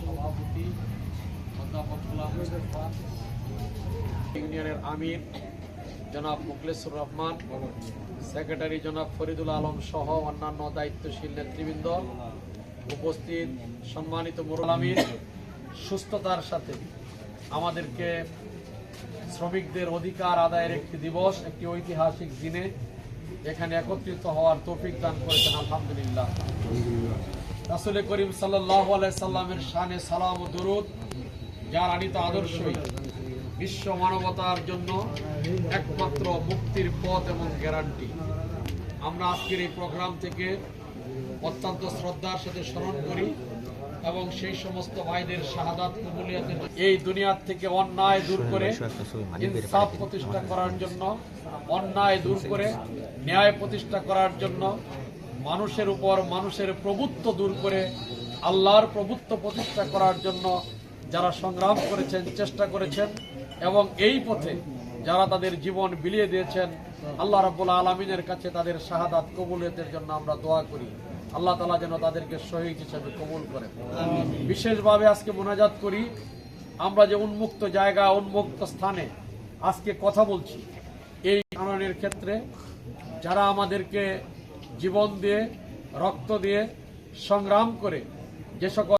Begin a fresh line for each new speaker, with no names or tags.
সভাপতি ইউনিয়নের আমির জনাব মুখলেসুর রহমান, সেক্রেটারি জনাব ফরিদুল আলম সহ অন্যান্য দায়িত্বশীল নেতৃবৃন্দ, উপস্থিত সম্মানিত মুরুল আমির, সুস্থতার সাথে আমাদেরকে শ্রমিকদের অধিকার আদায়ের একটি দিবস, একটি ঐতিহাসিক দিনে এখানে একত্রিত হওয়ার তৌফিক দান করেছেন, আলহামদুলিল্লাহ। রাসুল করিম সাল্লামের শানে সালাম ও দরুদ, যার আনিত আদর্শই বিশ্ব মানবতার জন্য একমাত্র মুক্তির পথ এবং গ্যারান্টি। আমরা আজকের এই প্রোগ্রাম থেকে অত্যন্ত শ্রদ্ধার সাথে স্মরণ করি এবং সেই সমস্ত ভাইদের শাহাদাত কবুলিয়াতের এই দুনিয়ার থেকে অন্যায় দূর করে ইনসাফ প্রতিষ্ঠা করার জন্য, অন্যায় দূর করে ন্যায় প্রতিষ্ঠা করার জন্য মানুষের উপর মানুষের প্রভুত্ব দূর করে আল্লাহর প্রভুত্ব প্রতিষ্ঠা করার জন্য যারা সংগ্রাম করেছেন চেষ্টা করেছেন এবং এই পথে যারা তাদের জীবন বিলিয়ে দিয়েছেন আল্লাহ রাব্বুল আলমিনের কাছে তাদের শাহাদাত কবুলিয়তের জন্য আমরা দোয়া করি। আল্লাহ তালা যেন তাদেরকে শহীদ হিসেবে কবুল করেন বিশেষভাবে আজকে মোনাজাত করি আমরা যে উন্মুক্ত জায়গা উন্মুক্ত স্থানে আজকে কথা বলছি এই আনয়নের ক্ষেত্রে যারা আমাদেরকে জীবন দিয়ে রক্ত দিয়ে সংগ্রাম করে যে সকল